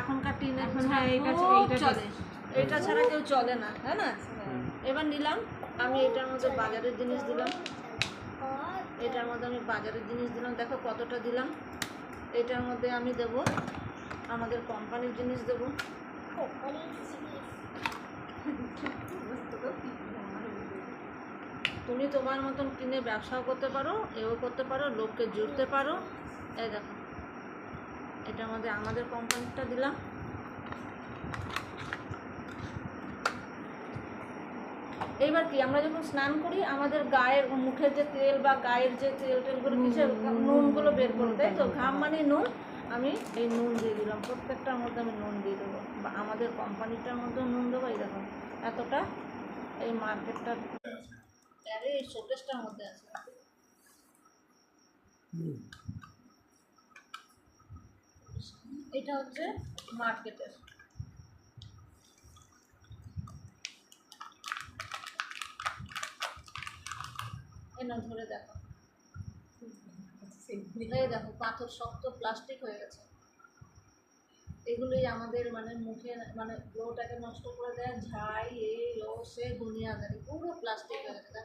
এখনকার টিনের এখন হ্যাঁ, খুব চলে। এটা ছাড়া কেউ চলে না হ্যাঁ না। এবার নিলাম। আমি এটার মধ্যে বাজারের জিনিস দিলাম। এটার মধ্যে আমি বাজারের জিনিস দিলাম। দেখো কতটা দিলাম। এটার মধ্যে আমি দেব আমাদের কোম্পানির জিনিস দেব। তুমি তোমার মতন কিনে ব্যবসাও করতে পারো এও করতে পারো লোককে জুড়তে পারো। এই দেখো। এটার মধ্যে আমাদের কোম্পানিটা দিলাম। এইবার কি আমরা যখন স্নান করি আমাদের গায়ের মুখের যে তেল বা গায়ের যে তেল টেলগুলো কিসের নুনগুলো বের করে তাই তো? ঘাম মানে নুন। আমি এই নুন দিয়ে দিলাম। প্রত্যেকটার মধ্যে আমি নুন দিয়ে দেবো। বা আমাদের কোম্পানিটার মধ্যেও নুন দেবো এই দেখো। এতটা এই মার্কেটটা এই শোকেসটার মধ্যে আছে। এটা হচ্ছে মার্কেটের। এনা ধরে দেখো। দেখো, পাথর শক্ত প্লাস্টিক হয়ে গেছে। এগুলোই আমাদের মানে মুখে মানে গ্লোটাকে নষ্ট করে দেয়, ঝাই, এই ও সে দুনিয়াদারি পুরো প্লাস্টিক হয়ে গেছে।